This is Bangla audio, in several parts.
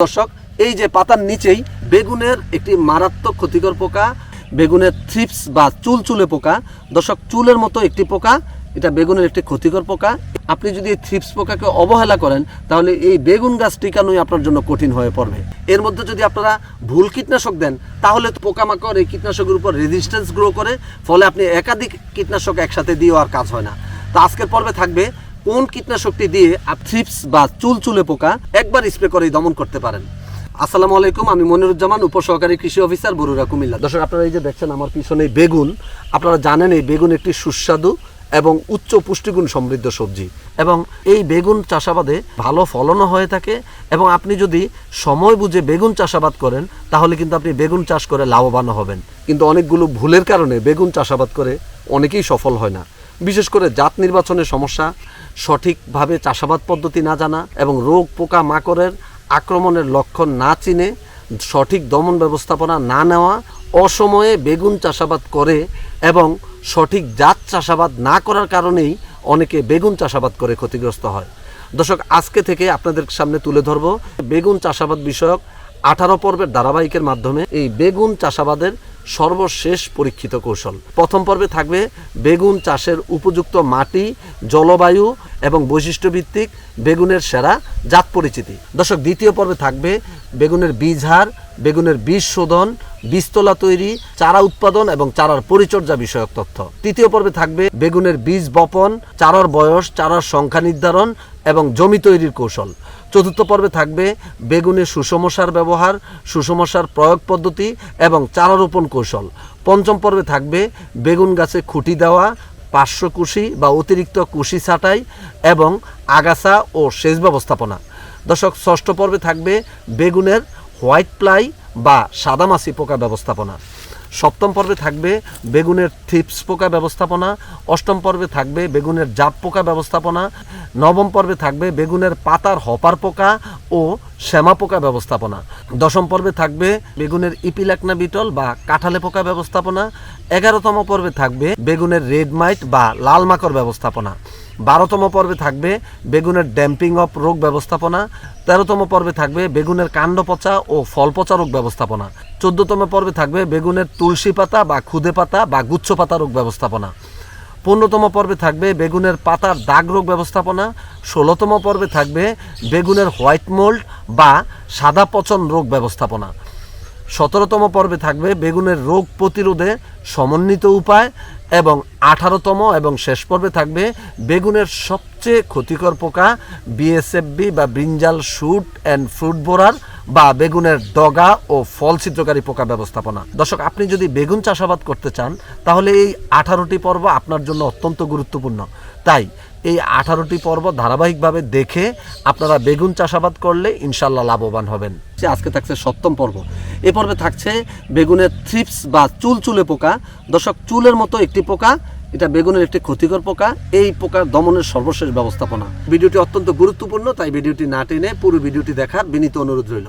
দর্শক, এই যে পাতার নিচেই বেগুনের একটি মারাত্মক ক্ষতিকর পোকা, বেগুনের থ্রিপস বা চুল চুলে পোকা। দর্শক, চুলের মতো একটি পোকা, এটা বেগুনের একটি ক্ষতিকর পোকা। আপনি যদি এই থ্রিপস পোকাকে অবহেলা করেন, তাহলে এই বেগুন গাছ টিকানোই আপনার জন্য কঠিন হয়ে পড়বে। এর মধ্যে যদি আপনারা ভুল কীটনাশক দেন, তাহলে পোকামাকড় এই কীটনাশকের উপর রেজিস্ট্যান্স গ্রো করে, ফলে আপনি একাধিক কীটনাশক একসাথে দিয়েও আর কাজ হয় না। তো আজকের পর্বে থাকবে কোন কীটনাশকটি দিয়ে আপ থ্রিপস বা চুল চুলে পোকা একবার স্প্রে করেই দমন করতে পারেন? আসসালামু আলাইকুম, আমি মনিরুজ্জামান, উপসহকারী কৃষি অফিসার বরুরা কুমিল্লা। দর্শক, আপনারা এই যে দেখছেন, আমার পিছনে বেগুন। আপনারা জানেন, এই বেগুন একটি সুস্বাদু এবং উচ্চ পুষ্টিগুণ সমৃদ্ধ সবজি। এবং এই বেগুন চাষাবাদে ভালো ফলনও হয়ে থাকে এবং আপনি যদি সময় বুঝে বেগুন চাষাবাদ করেন, তাহলে কিন্তু আপনি বেগুন চাষ করে লাভবান হবেন। কিন্তু অনেকগুলো ভুলের কারণে বেগুন চাষাবাদ করে অনেকেই সফল হয় না। বিশেষ করে জাত নির্বাচনের সমস্যা, সঠিকভাবে চাষাবাদ পদ্ধতি না জানা এবং রোগ পোকা মাকড়ের আক্রমণের লক্ষণ না চিনে, সঠিক দমন ব্যবস্থাপনা না নেওয়া, অসময়ে বেগুন চাষাবাদ করে এবং সঠিক জাত চাষাবাদ না করার কারণেই অনেকে বেগুন চাষাবাদ করে ক্ষতিগ্রস্ত হয়। দর্শক, আজকে থেকে আপনাদের সামনে তুলে ধরব বেগুন চাষাবাদ বিষয়ক আঠারো পর্বের ধারাবাহিকের মাধ্যমে এই বেগুন চাষাবাদের সর্বশেষ পরীক্ষিত কৌশল। প্রথম পর্বে থাকবে বেগুন চাষের উপযুক্ত মাটি, জলবায়ু এবং বৈশিষ্ট্যভিত্তিক বেগুনের সেরা জাত পরিচিতি। দর্শক, দ্বিতীয় পর্বে থাকবে বেগুনের বীজ হার, বেগুনের বীজ শোধন, বীজতলা তৈরি, চারা উৎপাদন এবং চারার পরিচর্যা বিষয়ক তথ্য। তৃতীয় পর্বে থাকবে বেগুনের বীজ বপন, চারার বয়স, চারার সংখ্যা নির্ধারণ এবং জমি তৈরির কৌশল। চতুর্থ পর্বে থাকবে বেগুনে সুষম সার ব্যবহার সুষম সার প্রয়োগ পদ্ধতি এবং চারা রোপণ কৌশল। পঞ্চম পর্বে থাকবে বেগুন গাছে খুঁটি দেওয়া, পার্শ্ব কুশি বা অতিরিক্ত কুশি ছাঁটাই এবং আগাছা ও সেচ ব্যবস্থাপনা। দর্শক, ষষ্ঠ পর্বে থাকবে বেগুনের হোয়াইট প্লাই বা সাদামাছি পোকা ব্যবস্থাপনা। সপ্তম পর্বে থাকবে বেগুনের থিপস পোকা ব্যবস্থাপনা, অষ্টম পর্বে থাকবে বেগুনের জাপ পোকা ব্যবস্থাপনা, নবম পর্বে থাকবে বেগুনের পাতার হপার পোকা ও শ্যামা পোকা ব্যবস্থাপনা। দশম পর্বে থাকবে বেগুনের ইপিলাকনা বিটল বা কাঁঠালে পোকা ব্যবস্থাপনা। এগারোতম পর্বে থাকবে বেগুনের রেড মাইট বা লাল মাকড় ব্যবস্থাপনা। বারোতম পর্বে থাকবে বেগুনের ড্যাম্পিং অফ রোগ ব্যবস্থাপনা, তেরোতম পর্বে থাকবে বেগুনের কাণ্ড পচা ও ফল পচা রোগ ব্যবস্থাপনা, চোদ্দতম পর্বে থাকবে বেগুনের তুলসী পাতা বা খুদে পাতা বা গুচ্ছ পাতা রোগ ব্যবস্থাপনা, পনেরোতম পর্বে থাকবে বেগুনের পাতার দাগ রোগ ব্যবস্থাপনা, ষোলোতম পর্বে থাকবে বেগুনের হোয়াইট মোল্ড বা সাদা পচন রোগ ব্যবস্থাপনা। সতেরোতম পর্বে থাকবে বেগুনের রোগ প্রতিরোধে সমন্বিত উপায় এবং আঠারোতম এবং শেষ পর্বে থাকবে বেগুনের সবচেয়ে ক্ষতিকর পোকা, বিএসএফবি বা brinjal shoot and fruit borer বা বেগুনের ডগা ও ফল ছিদ্রকারী পোকা ব্যবস্থাপনা। দর্শক, আপনি যদি বেগুন চাষাবাদ করতে চান, তাহলে এই আঠারোটি পর্ব আপনার জন্য অত্যন্ত গুরুত্বপূর্ণ। তাই এই আঠারোটি পর্ব ধারাবাহিকভাবে দেখে আপনারা বেগুন চাষাবাদ করলে ইনশাল্লাহ লাভবান হবেন। আজকে থাকছে সপ্তম পর্ব। এ পর্বে থাকছে বেগুনের থ্রিপস বা চুল চুলে পোকা। দর্শক, চুলের মতো একটি পোকা, এটা বেগুনের একটি ক্ষতিকর পোকা, এই পোকার দমনের সর্বশেষ ব্যবস্থাপনা। ভিডিওটি অত্যন্ত গুরুত্বপূর্ণ, তাই ভিডিওটি না টেনে পুরো ভিডিওটি দেখার বিনীত অনুরোধ রইল।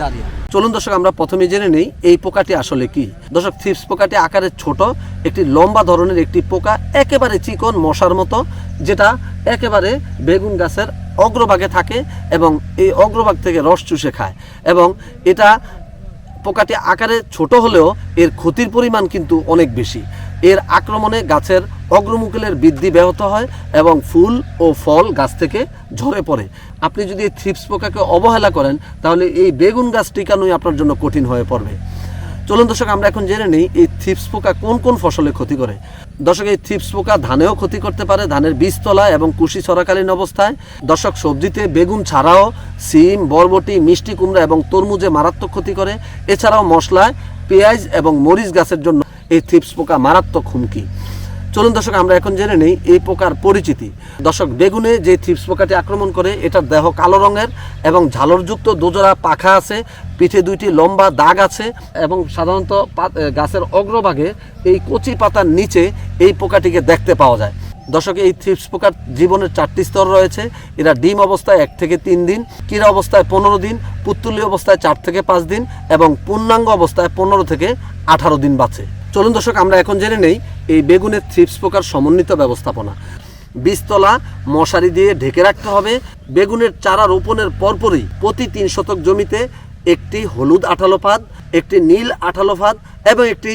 জারিয়া চলুন দর্শক, আমরা প্রথমে জেনে নেই এই পোকাটি আসলে কি। দর্শক, থিপস পোকাটি আকারে ছোট, একটি লম্বা ধরনের একটি পোকা, একেবারে চিকন, মশার মতো, যেটা একেবারে বেগুন গাছের অগ্রভাগে থাকে এবং এই অগ্রভাগ থেকে রস চুষে খায়। এবং এটা পোকাটি আকারে ছোট হলেও এর ক্ষতির পরিমাণ কিন্তু অনেক বেশি। এর আক্রমণে গাছের অগ্রমুকুলের বৃদ্ধি ব্যাহত হয় এবং ফুল ও ফল গাছ থেকে ঝরে পড়ে। আপনি যদি এই থ্রিপস পোকাকে অবহেলা করেন, তাহলে এই বেগুন গাছ টিকানোই আপনার জন্য কঠিন হয়ে পড়বে। চলুন দর্শক, আমরা এখন জেনে নিই এই থিপস পোকা কোন কোন ফসলে ক্ষতি করে। দর্শক, এই থিপস পোকা ধানেও ক্ষতি করতে পারে, ধানের বীজতলা এবং কুশি ছড়াকালীন অবস্থায়। দর্শক, সবজিতে বেগুন, ছাড়াও সিম, বরবটি, মিষ্টি কুমড়া এবং তরমুজে মারাত্মক ক্ষতি করে। এছাড়াও মশলায় পেঁয়াজ এবং মরিচ গাছের জন্য এই থিপস পোকা মারাত্মক হুমকি। চলুন দর্শক, আমরা এখন জেনে নেই এই পোকার পরিচিতি। দর্শক, বেগুনে যে থিপস পোকাটি আক্রমণ করে, এটার দেহ কালো রঙের এবং ঝালরযুক্ত দোজোড়া পাখা আছে, পিঠে দুইটি লম্বা দাগ আছে এবং সাধারণত গাছের অগ্রভাগে এই কচি পাতার নিচে এই পোকাটিকে দেখতে পাওয়া যায়। দর্শক, এই থিপস পোকার জীবনের চারটি স্তর রয়েছে। এরা ডিম অবস্থায় এক থেকে তিন দিন কিরা অবস্থায় পনেরো দিন, পুত্তুলি অবস্থায় চার থেকে পাঁচ দিন এবং পূর্ণাঙ্গ অবস্থায় পনেরো থেকে আঠারো দিন বাঁচে। চলুন দর্শক, আমরা এখন জেনে নেই এই বেগুনের থ্রিপস পোকার সমন্বিত ব্যবস্থাপনা। বীজতলা, মশারি দিয়ে ঢেকে রাখতে হবে। বেগুনের চারা রোপণের পরপরই প্রতি তিন শতক জমিতে একটি হলুদ আঠালো ফাঁদ, একটি নীল আঠালো ফাঁদ এবং একটি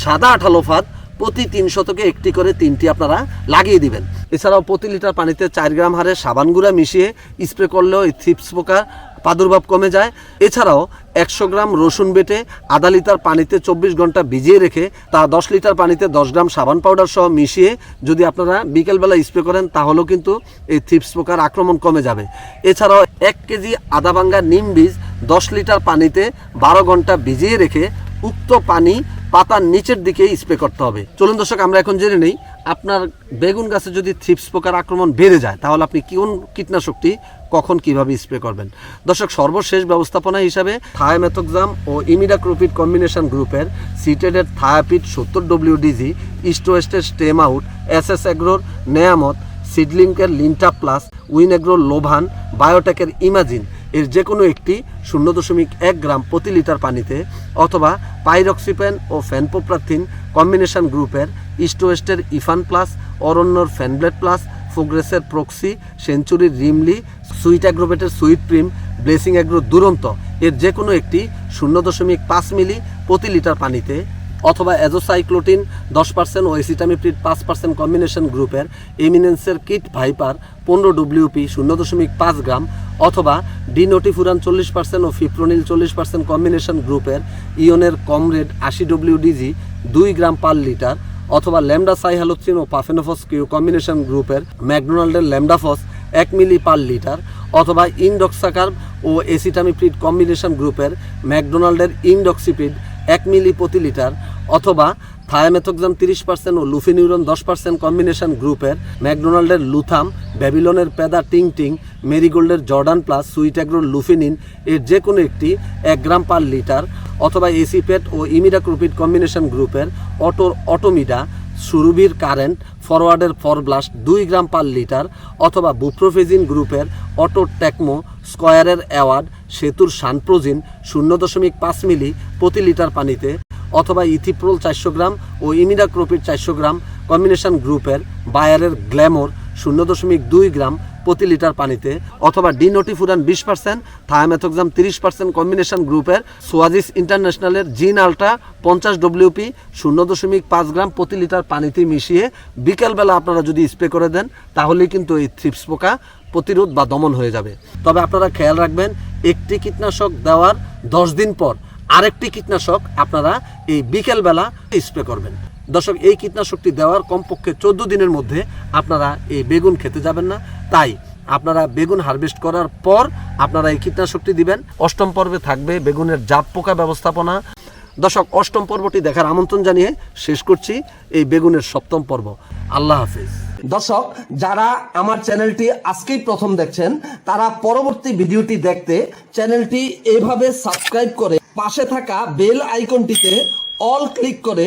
সাদা আঠালো ফাঁদ প্রতি তিন শতকে একটি করে তিনটি আপনারা লাগিয়ে দিবেন। এছাড়াও প্রতি লিটার পানিতে চার গ্রাম হারে সাবান গুঁড়া মিশিয়ে স্প্রে করলেও এই থিপস পোকার প্রাদুর্ভাব কমে যায়। এছাড়াও একশো গ্রাম রসুন বেটে আধা লিটার পানিতে চব্বিশ ঘণ্টা ভিজিয়ে রেখে তা দশ লিটার পানিতে দশ গ্রাম সাবান পাউডার সহ মিশিয়ে যদি আপনারা বিকেলবেলা স্প্রে করেন, তাহলেও কিন্তু এই থিপস পোকার আক্রমণ কমে যাবে। এছাড়াও এক কেজি আদা ভাঙ্গা নিম বীজ দশ লিটার পানিতে বারো ঘণ্টা ভিজিয়ে রেখে উক্ত পানি পাতার নিচের দিকে স্প্রে করতে হবে। চলুন দর্শক, আমরা এখন জেনে নেই, আপনার বেগুন গাছে যদি থ্রিপস পোকার আক্রমণ বেড়ে যায়, তাহলে আপনি কোন কীটনাশকটি কখন কীভাবে স্প্রে করবেন? দর্শক, সর্বশেষ ব্যবস্থাপনা হিসাবে থায়ামেথোক্সাম ও ইমিডাক্রোপিড কম্বিনেশন গ্রুপের সিটেডের থায়াপিড সত্তর ডব্লিউডিজি ইস্টোয়েস্টের স্টেম আউট এস এস এগ্রোর নেয়ামত সিডলিংকের লিনটা প্লাস উইন উইনেগ্রোর লোভান বায়োটেকের ইমাজিন এর যে কোনো একটি শূন্য দশমিক এক গ্রাম প্রতি লিটার পানিতে অথবা পাইরক্সিপেন ও ফ্যানপোপ্রাথিন কম্বিনেশন গ্রুপের ইস্টোয়েস্টের ইফান প্লাস অরণ্যর ফ্যানব্লেড প্লাস ফোগ্রেসের প্রক্সি সেঞ্চুরির রিমলি সুইট অ্যাগ্রোভেটের সুইট প্রিম ব্লেসিং অ্যাগ্রো দুরন্ত। এর যে কোনো একটি শূন্য দশমিক পাঁচ মিলি প্রতি লিটার পানিতে অথবা অ্যাজোসাইক্লোটিন দশ পার্সেন্ট ও এসিটামিপ্রিড পাঁচ পার্সেন্ট কম্বিনেশন গ্রুপের এমিনেন্সের কিট ভাইপার পনেরো ডব্লিউপি শূন্য দশমিক পাঁচ গ্রাম অথবা ডিনোটিফুরান চল্লিশ পার্সেন্ট ও ফিপ্রোনিল চল্লিশ পার্সেন্ট কম্বিনেশন গ্রুপের ইয়নের কমরেড আশি ডব্লিউডিজি দুই গ্রাম পার লিটার অথবা ল্যামডা সাইহালোথ্রিন ও পাফেনোফস কিউ কম্বিনেশন গ্রুপের ম্যাকডোনাল্ডের ল্যামডাফস এক মিলি পার লিটার অথবা ইনডক্সাকার্ব ও এসিটামিপ্রিড কম্বিনেশন গ্রুপের ম্যাকডোনাল্ডের ইনডক্সিপ্রিড এক মিলি প্রতি লিটার অথবা থায়ামেথোক্সাম তিরিশ পার্সেন্ট ও লুফিনিউরন দশ পার্সেন্ট কম্বিনেশন গ্রুপের ম্যাকডোনাল্ডের লুথাম, ব্যাবিলনের পেদা টিং টিং, মেরিগোল্ডের জর্ডান প্লাস সুইট অ্যাগ্রোর লুফিনিন এর যে কোনো একটি এক গ্রাম পার লিটার অথবা এসিপেট ও ইমিডাক্রোপিড কম্বিনেশন গ্রুপের অটোর অটোমিডা সুরভির কারেন্ট ফরওয়ার্ডের ফরব্লাস্ট দুই গ্রাম পার লিটার অথবা বুপ্রোফেজিন গ্রুপের অটো টেকমো স্কয়ারের অ্যাওয়ার্ড, সেতুর সানপ্রোজিন শূন্য দশমিক পাঁচ মিলি প্রতি লিটার পানিতে অথবা ইথিপ্রোল চারশো গ্রাম ও ইমিডাক্রোপিড চারশো গ্রাম কম্বিনেশন গ্রুপের বায়ারের গ্ল্যামোর শূন্য দশমিক দুই গ্রাম প্রতি লিটার পানিতে অথবা ডিনোটিফুরান বিশ পার্সেন্ট, থায়ামেথোক্সাম তিরিশ পার্সেন্ট কম্বিনেশন গ্রুপের সোয়াজিস ইন্টারন্যাশনালের জিন আলট্রা পঞ্চাশ ডব্লিউপি শূন্য দশমিক পাঁচ গ্রাম প্রতি লিটার পানিতে মিশিয়ে বিকেলবেলা আপনারা যদি স্প্রে করে দেন তাহলে কিন্তু এই থ্রিপস পোকা প্রতিরোধ বা দমন হয়ে যাবে। তবে আপনারা খেয়াল রাখবেন, একটি কীটনাশক দেওয়ার দশ দিন পর আরেকটি কীটনাশক আপনারা এই বিকেলবেলা স্প্রে করবেন। দর্শক, এই কীটনাশকটি দেওয়ার কমপক্ষে চোদ্দ দিনের মধ্যে আপনারা এই বেগুন খেতে যাবেন না। তাই আপনারা বেগুন হারভেস্ট করার পর আপনারা এই কীটনাশকটি দিবেন। অষ্টম পর্বে থাকবে বেগুনের জাপ পোকা ব্যবস্থাপনা। দর্শক, অষ্টম পর্বটি দেখার আমন্ত্রণ জানিয়ে শেষ করছি এই বেগুনের সপ্তম পর্ব। আল্লাহ হাফিজ। দর্শক, যারা আমার চ্যানেলটি আজকেই প্রথম দেখছেন, তারা পরবর্তী ভিডিওটি দেখতে চ্যানেলটি এভাবে সাবস্ক্রাইব করে পাশে থাকা বেল আইকনটিতে অল ক্লিক করে